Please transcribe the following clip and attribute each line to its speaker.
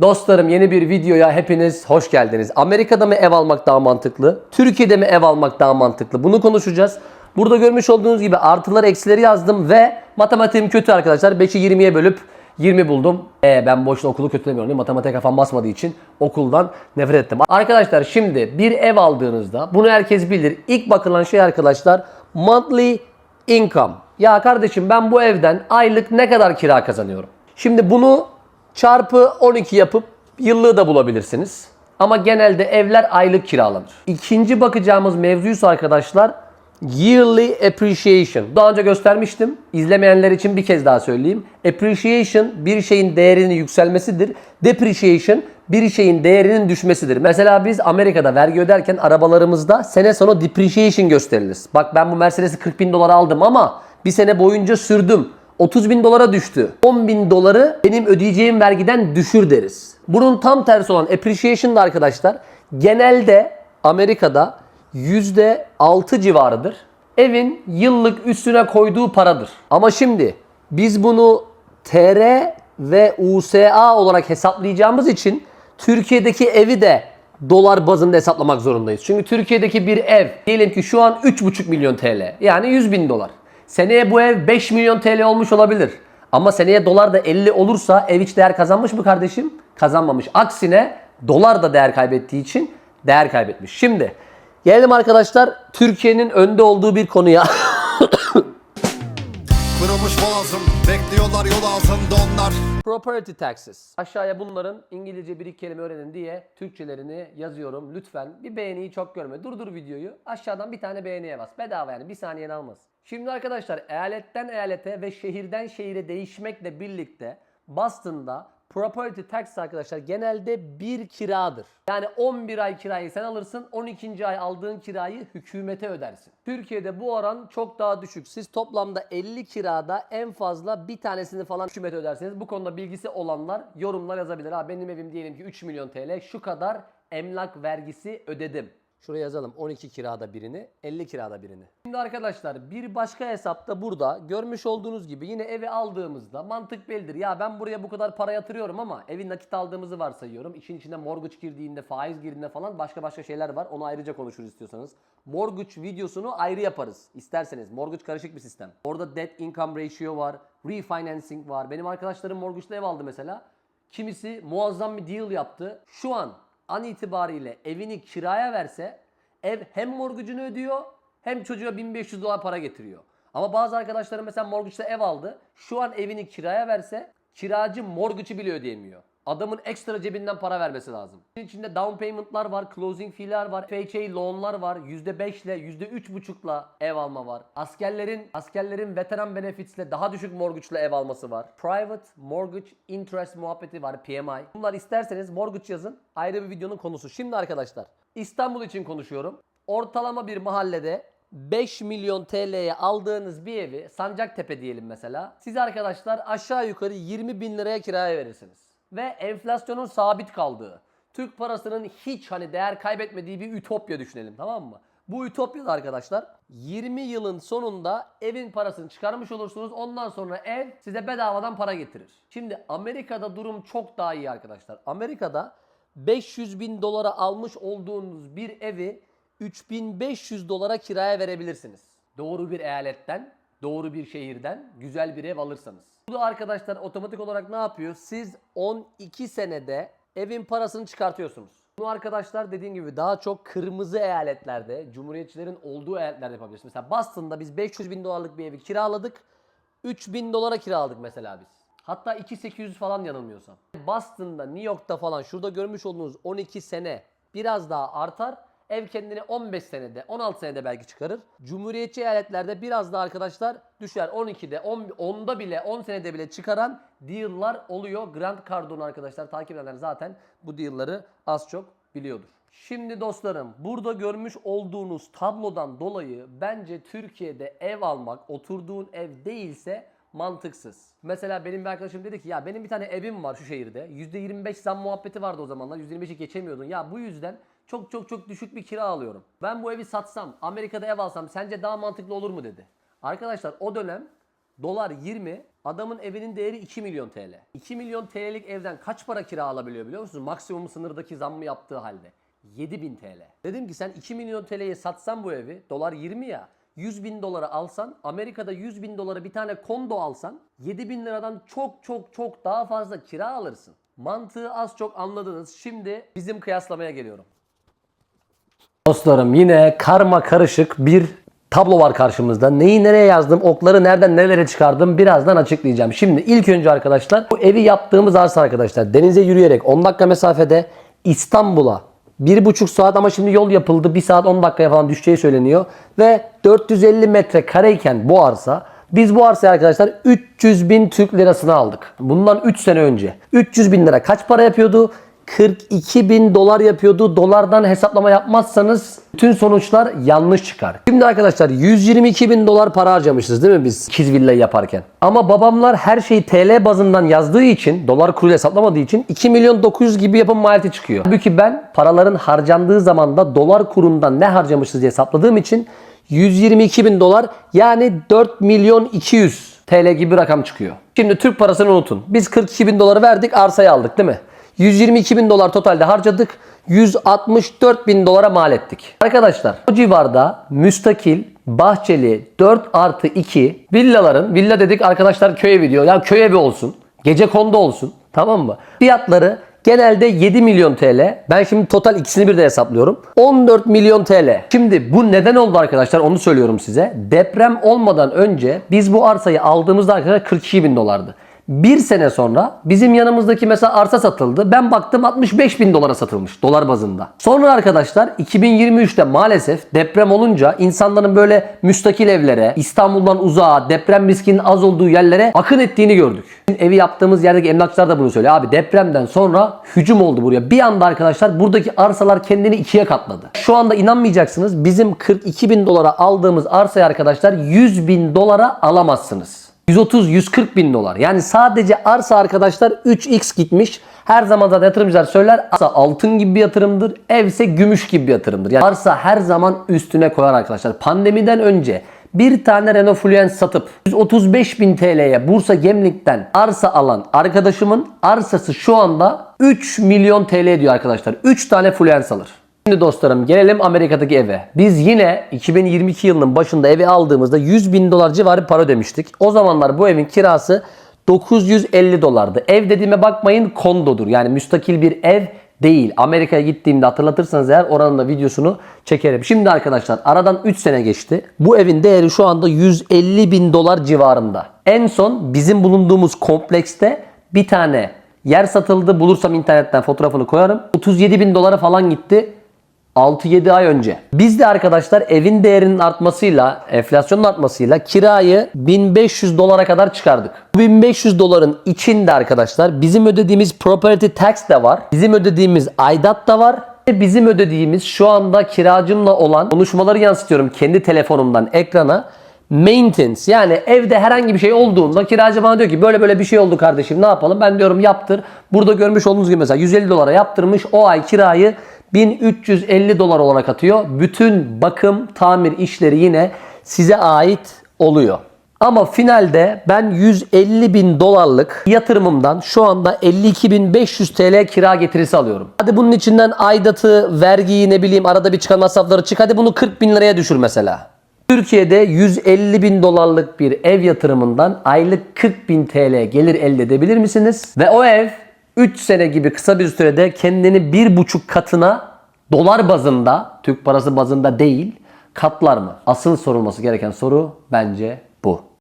Speaker 1: Dostlarım yeni bir videoya hepiniz hoş geldiniz. Amerika'da mı ev almak daha mantıklı? Türkiye'de mi ev almak daha mantıklı? Bunu konuşacağız. Burada görmüş olduğunuz gibi artılar eksileri yazdım ve matematiğim kötü arkadaşlar. 5'i 20'ye bölüp 20 buldum. E ben boşuna okulu kötülemiyorum. Matematik kafam basmadığı için okuldan nefret ettim. Arkadaşlar şimdi bir ev aldığınızda bunu herkes bilir. İlk bakılan şey arkadaşlar monthly income. Ya kardeşim ben bu evden aylık ne kadar kira kazanıyorum? Şimdi bunu çarpı 12 yapıp yıllığı da bulabilirsiniz. Ama genelde evler aylık kiralanır. İkinci bakacağımız mevzuysa arkadaşlar yearly appreciation. Daha önce göstermiştim. İzlemeyenler için bir kez daha söyleyeyim. Appreciation bir şeyin değerinin yükselmesidir. Depreciation bir şeyin değerinin düşmesidir. Mesela biz Amerika'da vergi öderken arabalarımızda sene sonu depreciation gösterilir. Bak ben bu Mercedes'i 40 bin dolara aldım ama bir sene boyunca sürdüm. 30 bin dolara düştü. 10 bin doları benim ödeyeceğim vergiden düşür deriz. Bunun tam tersi olan appreciation da arkadaşlar genelde Amerika'da %6 civarıdır. Evin yıllık üstüne koyduğu paradır. Ama şimdi biz bunu TR ve USA olarak hesaplayacağımız için Türkiye'deki evi de dolar bazında hesaplamak zorundayız. Çünkü Türkiye'deki bir ev diyelim ki şu an 3,5 milyon TL yani 100 bin dolar. Seneye bu ev 5 milyon TL olmuş olabilir. Ama seneye dolar da 50 olursa ev hiç değer kazanmış mı kardeşim? Kazanmamış. Aksine dolar da değer kaybettiği için değer kaybetmiş. Şimdi gelelim arkadaşlar Türkiye'nin önde olduğu bir konuya.
Speaker 2: Kırılmış boğazım Bekliyorlar yol altında onlar
Speaker 1: Property taxes. Aşağıya bunların İngilizce bir iki kelime öğrenin diye Türkçelerini yazıyorum. Lütfen bir beğeniyi çok görme. Durdur videoyu. Aşağıdan bir tane beğeniye bas. Bedava yani bir saniyeni almaz. Şimdi arkadaşlar eyaletten eyalete ve şehirden şehire değişmekle birlikte Boston'da property tax arkadaşlar genelde bir kiradır. Yani 11 ay kirayı sen alırsın, 12. ay aldığın kirayı hükümete ödersin. Türkiye'de bu oran çok daha düşük. Siz toplamda 50 kirada en fazla bir tanesini falan hükümete ödersiniz. Bu konuda bilgisi olanlar yorumlar yazabilir. Ha benim evim diyelim ki 3 milyon TL şu kadar emlak vergisi ödedim. Şuraya yazalım 12 kirada birini, 50 kirada birini. Şimdi arkadaşlar bir başka hesapta burada görmüş olduğunuz gibi yine evi aldığımızda mantık bellidir. Ya ben buraya bu kadar para yatırıyorum ama evi nakit aldığımızı varsayıyorum. İşin içine mortgage girdiğinde, faiz girdiğinde falan başka başka şeyler var. Onu ayrıca konuşuruz istiyorsanız. Mortgage videosunu ayrı yaparız isterseniz. Mortgage karışık bir sistem. Orada debt income ratio var, refinancing var. Benim arkadaşlarım mortgage'la ev aldı mesela. Kimisi muazzam bir deal yaptı. Şu an an itibariyle evini kiraya verse ev hem morgucunu ödüyor hem çocuğa 1500 dolar para getiriyor. Ama bazı arkadaşlarım mesela mortgage'da ev aldı. Şu an evini kiraya verse kiracı mortgage'ı bile ödeyemiyor. Adamın ekstra cebinden para vermesi lazım. İçin içinde down payment'lar var, closing fee'ler var, FHA loan'lar var. %5 ile %3,5'la ev alma var. Askerlerin askerlerin veteran benefits'le daha düşük mortgage'la ev alması var. Private mortgage interest muhabbeti var PMI. Bunlar isterseniz mortgage yazın. Ayrı bir videonun konusu. Şimdi arkadaşlar İstanbul için konuşuyorum. Ortalama bir mahallede 5 milyon TL'ye aldığınız bir evi Sancaktepe diyelim mesela. Siz arkadaşlar aşağı yukarı 20 bin liraya kiraya verirsiniz. Ve enflasyonun sabit kaldığı, Türk parasının hiç hani değer kaybetmediği bir ütopya düşünelim tamam mı? Bu ütopyada arkadaşlar 20 yılın sonunda evin parasını çıkarmış olursunuz. Ondan sonra ev size bedavadan para getirir. Şimdi Amerika'da durum çok daha iyi arkadaşlar. Amerika'da 500 bin dolara almış olduğunuz bir evi 3500 dolara kiraya verebilirsiniz. Doğru bir eyaletten, doğru bir şehirden güzel bir ev alırsanız. Bu da arkadaşlar otomatik olarak ne yapıyor? Siz 12 senede evin parasını çıkartıyorsunuz. Bunu arkadaşlar dediğim gibi daha çok kırmızı eyaletlerde, cumhuriyetçilerin olduğu eyaletlerde yapabilirsiniz. Mesela Boston'da biz 500 bin dolarlık bir evi kiraladık. 3000 dolara kiraladık mesela biz. Hatta 2800 falan yanılmıyorsam. Boston'da, New York'ta falan şurada görmüş olduğunuz 12 sene biraz daha artar. Ev kendini 15 senede, 16 senede belki çıkarır. Cumhuriyetçi eyaletlerde biraz daha arkadaşlar düşer. 12'de, 10, 10'da bile, 10 senede bile çıkaran deal'lar oluyor. Grant Cardone arkadaşlar takip edenler zaten bu deal'ları az çok biliyordur. Şimdi dostlarım burada görmüş olduğunuz tablodan dolayı bence Türkiye'de ev almak oturduğun ev değilse mantıksız. Mesela benim bir arkadaşım dedi ki ya benim bir tane evim var şu şehirde. %25 zam muhabbeti vardı o zamanlar. %25'i geçemiyordun. Ya bu yüzden çok çok çok düşük bir kira alıyorum. Ben bu evi satsam, Amerika'da ev alsam sence daha mantıklı olur mu dedi. Arkadaşlar o dönem dolar 20, Adamın evinin değeri 2 milyon TL. 2 milyon TL'lik evden kaç para kira alabiliyor biliyor musunuz? Maksimum sınırdaki zammı yaptığı halde. 7000 TL. Dedim ki sen 2 milyon TL'ye satsan bu evi, dolar 20 ya, 100 bin dolara alsan, Amerika'da 100 bin dolara bir tane kondo alsan, 7 bin liradan çok çok çok daha fazla kira alırsın. Mantığı az çok anladınız. Şimdi bizim kıyaslamaya geliyorum. Dostlarım yine karma karışık bir tablo var karşımızda. Neyi nereye yazdım, okları nereden nerelere çıkardım birazdan açıklayacağım. Şimdi ilk önce arkadaşlar bu evi yaptığımız arsa arkadaşlar denize yürüyerek 10 dakika mesafede İstanbul'a 1,5 saat ama şimdi yol yapıldı 1 saat 10 dakikaya falan düşeceği söyleniyor. Ve 450 metre kareyken bu arsa biz bu arsayı arkadaşlar 300 bin Türk lirasına aldık. Bundan 3 sene önce. 300 bin lira kaç para yapıyordu? 42 bin dolar yapıyordu. Dolardan hesaplama yapmazsanız bütün sonuçlar yanlış çıkar. Şimdi arkadaşlar 122 bin dolar para harcamışız değil mi biz ikiz villayı yaparken? Ama babamlar her şeyi TL bazından yazdığı için, dolar kuruyla hesaplamadığı için 2 milyon 900 gibi yapım maliyeti çıkıyor. Halbuki ben paraların harcandığı zaman da dolar kurundan ne harcamışız diye hesapladığım için 122 bin dolar yani 4 milyon 200 TL gibi bir rakam çıkıyor. Şimdi Türk parasını unutun. Biz 42 bin doları verdik arsayı aldık değil mi? 122 bin dolar totalde harcadık. 164 bin dolara mal ettik. Arkadaşlar o civarda müstakil, bahçeli 4 artı 2 villaların, villa dedik arkadaşlar köy evi diyor. Ya köy evi olsun, gece kondo olsun tamam mı? Fiyatları genelde 7 milyon TL. Ben şimdi total ikisini bir de hesaplıyorum. 14 milyon TL. Şimdi bu neden oldu arkadaşlar onu söylüyorum size. Deprem olmadan önce biz bu arsayı aldığımızda arkadaşlar 42 bin dolardı. Bir sene sonra bizim yanımızdaki mesela arsa satıldı. Ben baktım 65 bin dolara satılmış dolar bazında. Sonra arkadaşlar 2023'te maalesef deprem olunca insanların böyle müstakil evlere, İstanbul'dan uzağa, deprem riskinin az olduğu yerlere akın ettiğini gördük. Evi yaptığımız yerdeki emlakçılar da bunu söylüyor. Abi depremden sonra hücum oldu buraya. Bir anda arkadaşlar buradaki arsalar kendini ikiye katladı. Şu anda inanmayacaksınız bizim 42 bin dolara aldığımız arsayı arkadaşlar 100 bin dolara alamazsınız. 130-140 bin dolar. Yani sadece arsa arkadaşlar 3x gitmiş. Her zaman da yatırımcılar söyler arsa altın gibi bir yatırımdır. Evse gümüş gibi bir yatırımdır. Yani arsa her zaman üstüne koyar arkadaşlar. Pandemiden önce bir tane Renault Fluence satıp 135 bin TL'ye Bursa Gemlik'ten arsa alan arkadaşımın arsası şu anda 3 milyon TL diyor arkadaşlar. 3 tane Fluence alır. Şimdi dostlarım gelelim Amerika'daki eve. Biz yine 2022 yılının başında evi aldığımızda 100 bin dolar civarı para ödemiştik. O zamanlar bu evin kirası 950 dolardı. Ev dediğime bakmayın kondodur. Yani müstakil bir ev değil. Amerika'ya gittiğimde hatırlatırsanız eğer oranın da videosunu çekerim. Şimdi arkadaşlar aradan 3 sene geçti. Bu evin değeri şu anda 150 bin dolar civarında. En son bizim bulunduğumuz komplekste bir tane yer satıldı. Bulursam internetten fotoğrafını koyarım. 37 bin dolara falan gitti. 6-7 ay önce. Biz de arkadaşlar evin değerinin artmasıyla, enflasyonun artmasıyla kirayı 1500 dolara kadar çıkardık. Bu 1500 doların içinde arkadaşlar bizim ödediğimiz property tax de var. Bizim ödediğimiz aidat da var. Ve Bizim ödediğimiz şu anda kiracımla olan konuşmaları yansıtıyorum kendi telefonumdan ekrana. Maintenance yani evde herhangi bir şey olduğunda kiracı bana diyor ki böyle böyle bir şey oldu kardeşim ne yapalım? Ben diyorum yaptır. Burada görmüş olduğunuz gibi mesela 150 dolara yaptırmış o ay kirayı 1350 dolar olarak atıyor. Bütün bakım, tamir işleri yine size ait oluyor. Ama finalde ben 150 bin dolarlık yatırımımdan şu anda 52.500 TL kira getirisi alıyorum. Hadi bunun içinden aidatı, vergiyi ne bileyim arada bir çıkan masrafları çık. Hadi bunu 40 bin liraya düşür mesela. Türkiye'de 150 bin dolarlık bir ev yatırımından aylık 40 bin TL gelir elde edebilir misiniz? Ve o ev 3 sene gibi kısa bir sürede kendini 1,5 katına dolar bazında, Türk parası bazında değil, katlar mı? Asıl sorulması gereken soru bence bu.